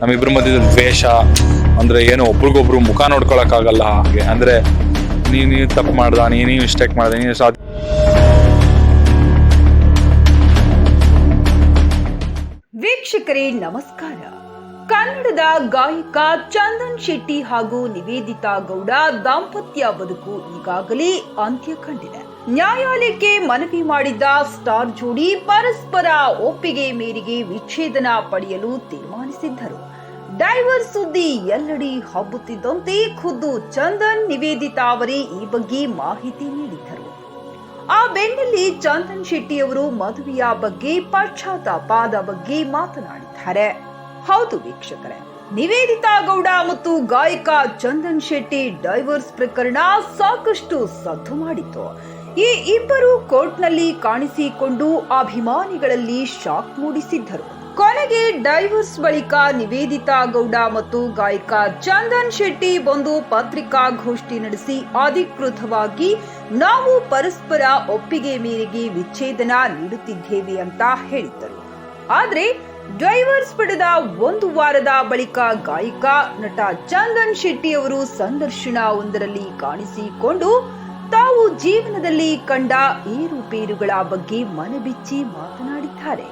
ನಮ್ಮಿಬ್ರ ಮಧ್ಯದಲ್ಲಿ ದ್ವೇಷ, ಅಂದ್ರೆ ಏನು, ಒಬ್ರಿಗೊಬ್ರು ಮುಖ ನೋಡ್ಕೊಳಕ್ಕಾಗಲ್ಲ ಹಾಗೆ. ಅಂದ್ರೆ ನೀನು ನೀವು ತಪ್ಪು ಮಾಡ್ದ, ನೀನು ನೀನ್ ಮಿಸ್ಟೇಕ್ ಮಾಡ್ದೆ, ನೀನು ಸಾಧ್ಯ ವೀಕ್ಷಕರೇ, ನಮಸ್ಕಾರ. ಕನ್ನಡದ ಗಾಯಕ ಚಂದನ್ ಶೆಟ್ಟಿ ಹಾಗೂ ನಿವೇದಿತಾ ಗೌಡ ದಾಂಪತ್ಯ ಬದುಕು ಈಗಾಗಲೇ ಅಂತ್ಯ ಕಂಡಿದೆ. ನ್ಯಾಯಾಲಯಕ್ಕೆ ಮನವಿ ಮಾಡಿದ್ದ ಸ್ಟಾರ್ ಜೋಡಿ ಪರಸ್ಪರ ಒಪ್ಪಿಗೆ ಮೇರೆಗೆ ವಿಚ್ಛೇದನ ಪಡೆಯಲು ತೀರ್ಮಾನಿಸಿದ್ದರು. ಡೈವರ್ ಸುದ್ದಿ ಎಲ್ಲೆಡೆ ಹಬ್ಬುತ್ತಿದ್ದಂತೆ ಖುದ್ದು ಚಂದನ್, ನಿವೇದಿತಾ ಅವರೇ ಈ ಬಗ್ಗೆ ಮಾಹಿತಿ ನೀಡಿದ್ದರು. ಆ ಬೆನ್ನಲ್ಲಿ ಚಂದನ್ ಶೆಟ್ಟಿ ಅವರು ಮದುವೆಯ ಬಗ್ಗೆ ಪಶ್ಚಾತ್ತಾಪದ ಬಗ್ಗೆ ಮಾತನಾಡಿದ್ದಾರೆ. ಹೌದು ವೀಕ್ಷಕರೇ. ನಿವೇದಿತಾ ಗೌಡ ಮತ್ತು ಗಾಯಕ ಚಂದನ್ ಶೆಟ್ಟಿ ಡೈವರ್ಸ್ ಪ್ರಕರಣ ಸಾಕಷ್ಟು ಸದ್ದು ಮಾಡಿತು ಈ ಇಬ್ಬರು ಕೋರ್ಟ್ನಲ್ಲಿ ಕಾಣಿಸಿಕೊಂಡು ಅಭಿಮಾನಿಗಳಲ್ಲಿ ಶಾಕ್ ಮೂಡಿಸಿದ್ದರು. ಕೊನೆಗೆ ಡೈವರ್ಸ್ ಬಳಿಕ ನಿವೇದಿತಾ ಗೌಡ ಮತ್ತು ಗಾಯಕ ಚಂದನ್ ಶೆಟ್ಟಿ ಬಂದು ಪತ್ರಿಕಾಗೋಷ್ಠಿ ನಡೆಸಿ ಅಧಿಕೃತವಾಗಿ ನಾವು ಪರಸ್ಪರ ಒಪ್ಪಿಗೆ ಮೇರೆಗೆ ವಿಚ್ಛೇದನ ನೀಡುತ್ತಿದ್ದೇವೆ ಅಂತ ಹೇಳಿದ್ದರು. ಆದ್ರೆ ಡ್ರೈವರ್ಸ್ ಪಡೆದ ಒಂದು ವಾರದ ಬಳಿಕ ಗಾಯಕ ನಟ ಚಂದನ್ ಶೆಟ್ಟಿ ಅವರು ಸಂದರ್ಶನ ಒಂದರಲ್ಲಿ ಕಾಣಿಸಿಕೊಂಡು ತಾವು ಜೀವನದಲ್ಲಿ ಕಂಡ ಏರುಪೇರುಗಳ ಬಗ್ಗೆ ಮನಬಿಚ್ಚಿ ಮಾತನಾಡಿದ್ದಾರೆ.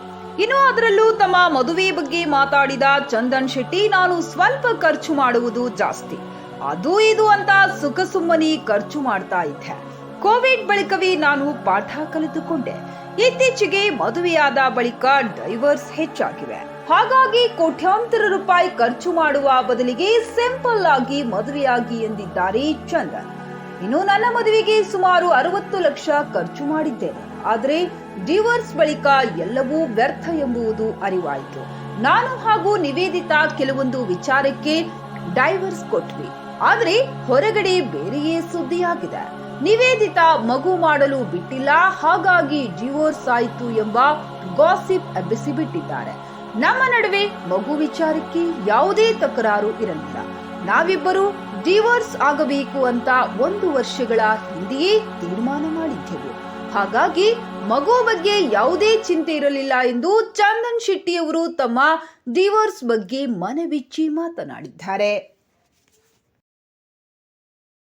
ಇನ್ನು ಅದರಲ್ಲೂ ತಮ್ಮ ಮದುವೆ ಬಗ್ಗೆ ಮಾತಾಡಿದ ಚಂದನ್ ಶೆಟ್ಟಿ, ನಾನು ಸ್ವಲ್ಪ ಖರ್ಚು ಮಾಡುವುದು ಜಾಸ್ತಿ. ಅದು ಇದು ಅಂತ ಸುಖ ಸುಮ್ಮನೆ ಖರ್ಚು ಮಾಡ್ತಾ ಇದ್ದೆ. ಕೋವಿಡ್ ಬಳಿಕವೇ ನಾನು ಪಾಠ ಕಲಿತುಕೊಂಡೆ. ಇತ್ತೀಚೆಗೆ ಮದುವೆಯಾದ ಬಳಿಕ ಡೈವರ್ಸ್ ಹೆಚ್ಚಾಗಿವೆ. ಹಾಗಾಗಿ ಕೋಟ್ಯಾಂತರ ರೂಪಾಯಿ ಖರ್ಚು ಮಾಡುವ ಬದಲಿಗೆ ಸಿಂಪಲ್ ಆಗಿ ಮದುವೆಯಾಗಿ ಎಂದಿದ್ದಾರೆ ಚಂದನ್. ಇನ್ನು ನನ್ನ ಮದುವೆಗೆ ಸುಮಾರು ಅರವತ್ತು ಲಕ್ಷ ಖರ್ಚು ಮಾಡಿದ್ದೇನೆ. ಆದರೆ ಡಿವೋರ್ಸ್ ಬಳಿಕ ಎಲ್ಲವೂ ವ್ಯರ್ಥ ಎಂಬುದು ಅರಿವಾಯಿತು. ನಾನು ಹಾಗೂ ನಿವೇದಿತಾ ಕೆಲವೊಂದು ವಿಚಾರಕ್ಕೆ ಡೈವರ್ಸ್ ಕೊಟ್ವಿ. ಆದ್ರೆ ಹೊರಗಡೆ ಬೇರೆಯೇ ಸುದ್ದಿಯಾಗಿದೆ. ನಿವೇದಿತಾ ಮಗು ಮಾಡಲು ಬಿಟ್ಟಿಲ್ಲ, ಹಾಗಾಗಿ ಡಿವೋರ್ಸ್ ಆಯಿತು ಎಂಬ ಗಾಸಿಪ್ ಎಬ್ಬಿಸಿಬಿಟ್ಟಿದ್ದಾರೆ. ನಮ್ಮ ನಡುವೆ ಮಗು ವಿಚಾರಕ್ಕೆ ಯಾವುದೇ ತಕರಾರು ಇರಲಿಲ್ಲ. ನಾವಿಬ್ಬರು ಡಿವೋರ್ಸ್ ಆಗಬೇಕು ಅಂತ ಒಂದು ವರ್ಷಗಳ ಹಿಂದೆಯೇ ತೀರ್ಮಾನ ಮಾಡಿದ್ದೆವು. ಹಾಗಾಗಿ ಮಗು ಬಗ್ಗೆ ಯಾವುದೇ ಚಿಂತೆ ಇರಲಿಲ್ಲ ಎಂದು ಚಂದನ್ ಶೆಟ್ಟಿಯವರು ತಮ್ಮ ಡಿವೋರ್ಸ್ ಬಗ್ಗೆ ಮನವಿಚ್ಚಿ ಮಾತನಾಡಿದ್ದಾರೆ.